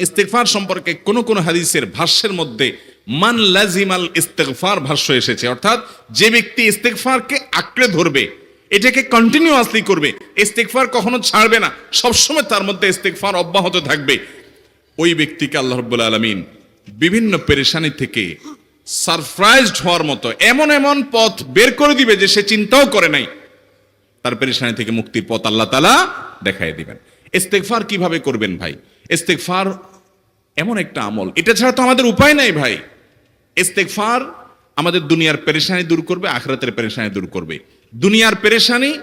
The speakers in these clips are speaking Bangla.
ইস্তেগফার সম্পর্কে কোন কোন হাদিসের ভাষ্যের মধ্যে মান লাজিমাল ইস্তেগফার ভাষ্য এসেছে। অর্থাৎ যে ব্যক্তি ইস্তেগফারকে আঁকড়ে ধরবে, এটাকে কন্টিনিউয়াসলি করবে, ইস্তেগফার কখনো ছাড়বে না, সবসময় তার মধ্যে ইস্তেগফার অব্যাহত থাকবে। ওই ব্যক্তিকে আল্লাহ রব্বুল আলমিন বিভিন্ন পেরেশানি থেকে সারপ্রাইজড হওয়ার মতো এমন এমন পথ বের করে দিবে যে সে চিন্তাও করে নাই। তার পেরেশানি থেকে মুক্তির পথ আল্লাহ তালা দেখাই দিবেন। ইস্তেগফার কীভাবে করবেন ভাই? ইস্তেগফার এমন একটা আমল। এটা ছাড়া তো আমাদের উপায় নাই ভাই। ইস্তেগফার আমাদের দুনিয়ার পেরেশানি দূর করবে, আখরাতের পেরেশানি দূর করবে। দুনিয়ার পেরেশানি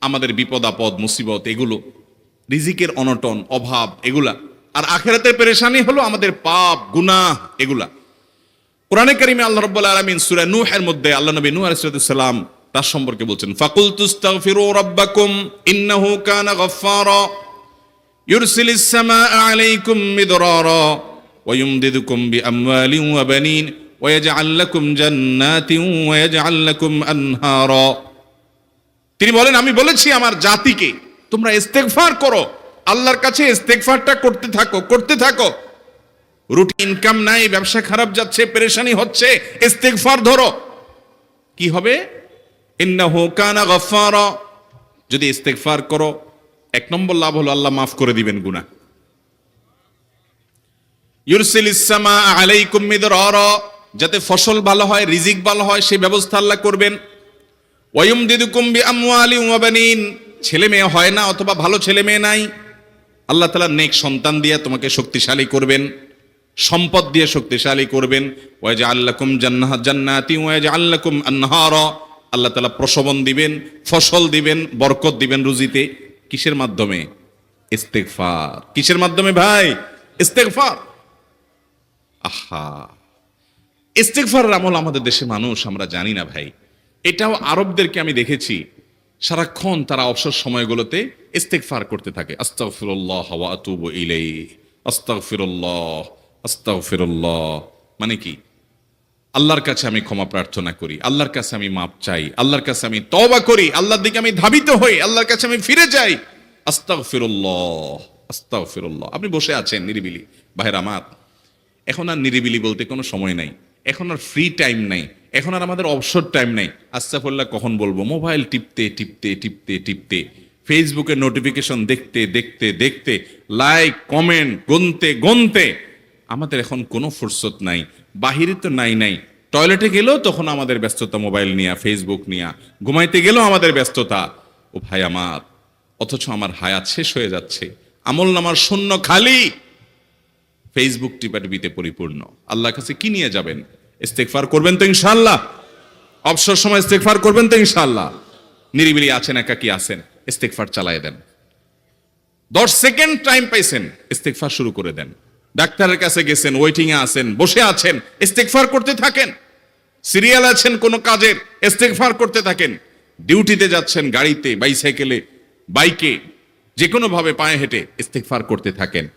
আমাদের বিপদ, আপদ, মুসিবত, এগুলো, রিজিকের অনটন, অভাব, এগুলা। আর আখেরাতের পেরেশানি হলো আমাদের পাপ, গুনাহ, এগুলা। কোরআনে কারিমে আল্লাহ রাব্বুল আলামিন সূরা নূহের মধ্যে আল্লাহ নবী নূহ সালাম তার সম্পর্কে বলছেন ফাকুল তুস্তাগফিরু রাব্বাকুম ইন্নাহু কানা গফফারা। ইউরসিলিস সামাআ আলাইকুম মিদরারা ويمددكم بأموال وبنين ويجعل لكم جنات ويجعل لكم أنهارا তিনি বলেন আমি বলেছি আমার জাতিকে তোমরা ইস্তেগফার করো আল্লাহর কাছে ইস্তেগফারটা করতে থাকো করতে থাকো রুটি ইনকাম নাই ব্যবসা খারাপ যাচ্ছে পেরেশানি হচ্ছে ইস্তেগফার ধরো কি হবে ইন্নাহু কানা গফফারা যদি ইস্তেগফার করো এক নম্বর লাভ হলো আল্লাহ মাফ করে দিবেন গুনাহ। ইউরসিলিস সামা আলাইকুম মিদরারা, যাতে ফসল ভালো হয়, রিজিক ভালো হয় সেই ব্যবস্থা আল্লাহ করবেন। ওয়ুম দিদুকুম বি আমওয়ালি ওয়া বানিন, ছেলে মেয়ে হয় না অথবা ভালো ছেলে মেয়ে নাই, আল্লাহ তাআলা নেক সন্তান দিয়ে তোমাকে শক্তিশালী করবেন, সম্পদ দিয়ে শক্তিশালী করবেন। ওয়াজা আল্লাকুম জান্নাহ জান্নাতি ওয়াজা আল্লাকুম আনহারা, আল্লাহ তাআলা প্রসবন দিবেন, ফসল দিবেন, বরকত দিবেন রুজিতে। কিসের মাধ্যমে? ইস্তেগফার। কিসের মাধ্যমে ভাই? ইস্তেগফার। আহা। ইস্তেগফারের আমল আমাদের দেশে মানুষ, আমরা জানি না ভাই। এটাও আরবদেরকে আমি দেখেছি, সারাক্ষণ তারা অবসর সময়গুলোতে ইস্তেগফার করতে থাকে। আস্তাগফিরুল্লাহ ওয়া আতুবু ইলাইহি। আস্তাগফিরুল্লাহ আস্তাগফিরুল্লাহ। মানে কি? আল্লাহর কাছে আমি ক্ষমা প্রার্থনা করি, আল্লাহর কাছে আমি মাপ চাই, আল্লাহর কাছে আমি তওবা করি, আল্লাহর দিকে আমি ধাবিত হই, আল্লাহর কাছে আমি ফিরে যাই। আস্তাগফিরুল্লাহ আস্তাগফিরুল্লাহ। আপনি বসে আছেন নিরিবিলি। ভাইরা আমার, এখন আর নিরিবিলি বলতে কোনো সময় নাই। এখন আর ফ্রি টাইম নাই। এখন আর আমাদের অবসর টাইম নাই। আস্তাফল্লাহ কখন বলব? মোবাইল টিপতে টিপতে টিপতে টিপতে। ফেসবুকে নোটিফিকেশন দেখতে দেখতে দেখতে লাইক কমেন্ট গুনতে গুনতে। আমাদের এখন কোনো ফুরসত নাই। বাহিরে তো নাই নাই। টয়লেটে গেলেও তখন আমাদের ব্যস্ততা মোবাইল নিয়া ফেসবুক নিয়া। ঘুমাইতে গেলেও আমাদের ব্যস্ততা। ও ভাই আমার অথচ আমার হায়াত শেষ হয়ে যাচ্ছে। আমল নামার শূন্য খালি। ফেসবুক টিপাটিপিতে পরিপূর্ণ। আল্লাহর কাছে কি নিয়ে যাবেন? ইস্তেকফার করবেন তো ইনশাআল্লাহ। অবসর সময় ইস্তেগফার করবেন তো ইনশাল্লাহ নিরিবিলি আছেন একা কি আছেন। ইস্তেকফার চালায় দেন। দশ সেকেন্ড টাইম পাইছেন, ইস্তেগফার শুরু করে দেন। ডাক্তারের কাছে গেছেন ওয়েটিং এ আছেন, বসে আছেন, ইস্তেগফার করতে থাকেন। সিরিয়াল আছেন কোনো কাজের, ইস্তেগফার করতে থাকেন। ডিউটিতে যাচ্ছেন, গাড়িতে, বাইসাইকেলে বাইকে যে কোনো ভাবে পায়ে হেঁটে ইস্তেকফার করতে থাকেন।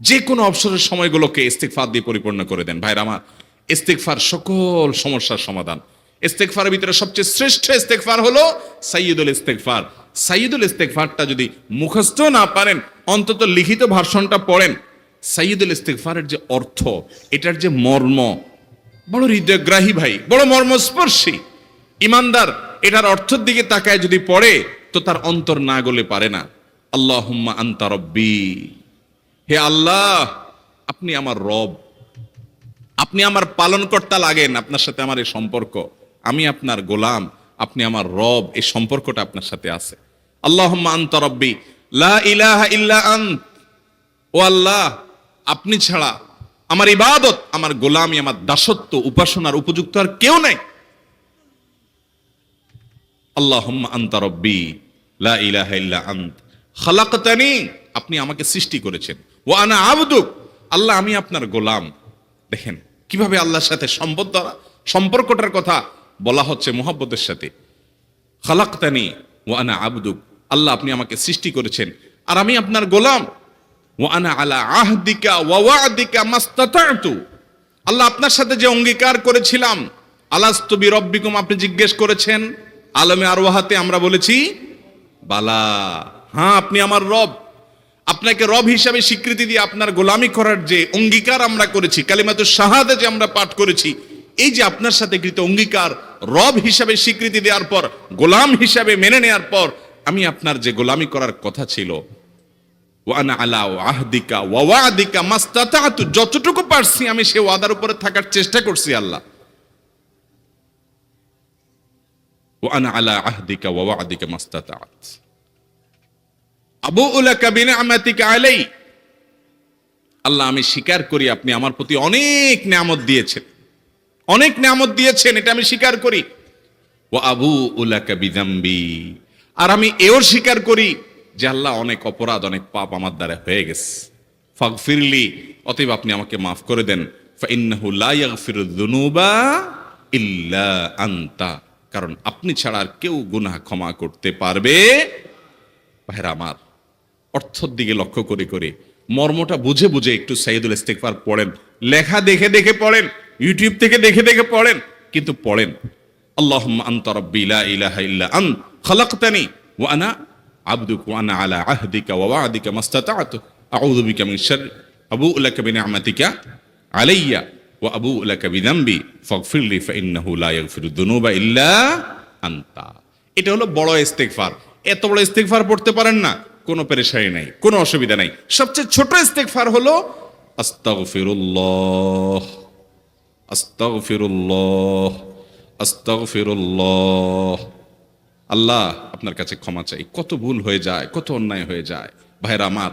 যে কোনো অবসরের সময়গুলোকে ইস্তেগফার দিয়ে পরিপূর্ণ করে দেন। ভাইরা আমার, ইস্তেগফার সকল সমস্যার সমাধান। ইস্তেগফারের ভিতরে সবচেয়ে শ্রেষ্ঠ ইস্তেকফার হলো সাইয়দুল ইস্তেগফার। সাইয়দুল ইস্তেগফারটা যদি মুখস্থ না পারেন, অন্তত লিখিত ভার্সনটা পড়েন সাইয়দুল ইস্তেগফারের যে অর্থ, এটার যে মর্ম, বড় হৃদয়গ্রাহী ভাই, বড় মর্মস্পর্শী। ইমানদার, এটার অর্থের দিকে তাকায় যদি পড়ে তো তার অন্তর না গলে পারে না। আল্লাহুম্মা আনতা রব্বি। হে আল্লাহ, আপনি আমার রব। আপনি আমার পালনকর্তা লাগেন, আপনার সাথে আমার এই সম্পর্ক। আমি আপনার গোলাম, আপনি আমার রব, এই সম্পর্কটা আপনার সাথে আছে। আল্লাহ আন্তা রব্বি। ইলাহা আন্ত। ও আল্লাহ, আপনি ছাড়া আমার ইবাদত, আমার গোলামি, আমার দাসত্ব, উপাসনার উপযুক্ত আর কেউ নাই। আল্লাহুম্মা আনতা রব্বি। লা ইলাহা ইল্লা আন্ত। খালাকতানি, আপনি আমাকে সৃষ্টি করেছেন। ও আনা আবদুক, আল্লাহ আমি আপনার গোলাম। দেখেন, কীভাবে আল্লাহর সাথে সম্পদ দ্বারা সম্পর্কটার কথা বলা হচ্ছে মোহাব্বতের সাথে। খালাকতানি ও আনা আবদুক, আল্লাহ আপনি আমাকে সৃষ্টি করেছেন। আর আমি আপনার গোলাম। ও আনা আলা আহদিকা ওয়া ওয়াদিকা মাস্তাতাতু। আল্লাহ আপনার সাথে যে অঙ্গীকার করেছিলাম আলাস্তবি রব্বিকুম, আপনি জিজ্ঞেস করেছেন, আলমে আরওয়াহাতে আমরা বলেছি বালা। হ্যাঁ আপনি আমার রব। আপনাকে রব হিসাবে স্বীকৃতি দিয়ে আপনার গোলামি করার যে অঙ্গীকার আমরা করেছি কালিমাতু শাহাদা যে আমরা পাঠ করেছি, এই যে আপনার সাথে কৃত অঙ্গীকার, রব হিসাবে স্বীকৃতি দেওয়ার পর, গোলাম হিসাবে মেনে নেওয়ার পর, আমি আপনার যে গোলামি করার কথা ছিল আলা আহদিকা যতটুকু পারছি আমি সে ওয়াদার উপরে থাকার চেষ্টা করছি আল্লাহ। আল্লাহ আমি স্বীকার করি আপনি আমার প্রতি অনেক নিয়ামত দিয়েছেন। অনেক নিয়ামত দিয়েছেন, এটা আমি স্বীকার করি। ও আবু আর আমি এও স্বীকার করি যে আল্লাহ অনেক অপরাধ, অনেক পাপ আমার দ্বারা হয়ে গেছে। ফাগফিরলি অতএব আপনি আমাকে মাফ করে দেন। ইল্লা কারণ আপনি ছাড়া আর কেউ গুনাহ ক্ষমা করতে পারবে। ভাইরা আমার, অর্থর দিকে লক্ষ্য করে করে মর্মটা বুঝে বুঝে একটু সাইদুল ইস্তেকফার পড়েন। লেখা দেখে দেখে পড়েন, ইউটিউব থেকে দেখে দেখে পড়েন, কিন্তু পড়েন। আল্লাহ আনতা রাব্বি লা ইলাহা ইল্লা আন, খালাকতানি ওয়া আনা আবদুক ওয়া আনা আলা আহদিকা মাস্তাতা'তু। আউযু বিকা মিন আবুউ লাকা আলাইয়া। ওয়া আবুউ লাকা বিযামবি ফাগফিরলি ফাইন্নাহু লা ইয়াগফিরু যুনুবা ইল্লা এটা হলো বড় ইস্তেগফার। এত বড় ইস্তেগফার পড়তে পারেন না, কোনো পেরেশানি নাই, কোনো অসুবিধা নাই। সবচেয়ে ছোট ইস্তেগফার হলো আল্লাহ আপনার কাছে ক্ষমা চাই। কত ভুল হয়ে যায়, কত অন্যায় হয়ে যায়। ভাইরা আমার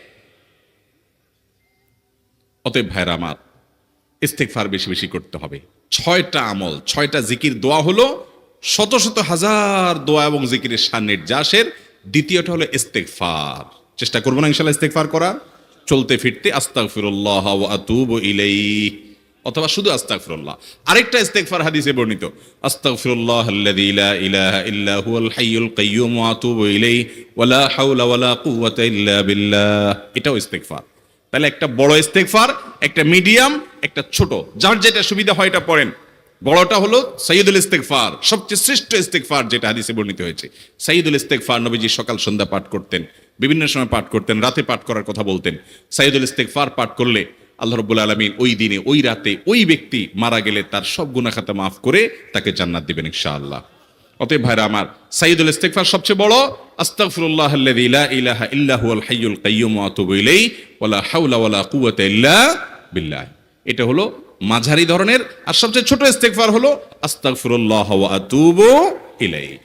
অতএব ভাইরা আমার, ইস্তেগফার বেশি বেশি করতে হবে। ছয়টা আমল, ছয়টা জিকির দোয়া হলো, শত শত হাজার দোয়া এবং জিকিরের সান্নির্যাসের দ্বিতীয়টা হলো ইস্তেগফার। চেষ্টা করব না ইনশাল্লাহ ইস্তেগফার করার। চলতে ফিরতে আস্তাগফিরুল্লাহ ওয়া আতুবু ইলাইহি। অথবা শুধু আস্তাক আস্তাগফিরুল্লাহ। আরেকটা ইস্তেগফার হাদিসে বর্ণিত, আস্তাগফিরুল্লাহ আল্লাযী লা ইলাহা ইল্লা হুয়াল হাইয়ুল কাইয়্যুম ওয়া আতুবু ইলাইহি ওয়া লা হাওলা ওয়া লা কুওয়াতা ইল্লা বিল্লাহ। এটাও ইস্তেগফার। তাহলে একটা বড় ইস্তেগফার, একটা মিডিয়াম, একটা ছোট। যার যেটা সুবিধা হয় এটা পড়েন। বড়টা হলো সাইয়দুল ইস্তেগফার, সবচেয়ে শ্রেষ্ঠ ইস্তেগফার যেটা হাদিসে বর্ণিত হয়েছে। সাইয়দুল ইস্তেগফার নবীজি সকাল সন্ধ্যা পাঠ করতেন, বিভিন্ন সময় পাঠ করতেন, রাতে পাঠ করার কথা বলতেন। সাইয়দুল ইস্তেগফার পাঠ করলে আল্লাহ রব্বুল আলমিন ওই দিনে, ওই রাতে ওই ব্যক্তি মারা গেলে তার সব গুনাহ খাতা মাফ করে তাকে জান্নাত দিবেন ইনশাআল্লাহ। অতএব ভাইরা আমার সাইয়দুল ইস্তেকফার সবচেয়ে বড়, আস্তাগফিরুল্লাহ আল্লাযী লা ইলাহা ইল্লা হুয়াল হাইয়ুল কাইয়্যুম ওয়া আতুবু ইলাইহি, ওয়ালা হাওলা ওয়ালা কুওয়াতা ইল্লা বিল্লাহ। এটা হলো মাঝারি ধরনের, আর সবচেয়ে ছোট ইস্তেকফার হলো, আস্তাগফিরুল্লাহ ওয়া আতুবু ইলাইহি।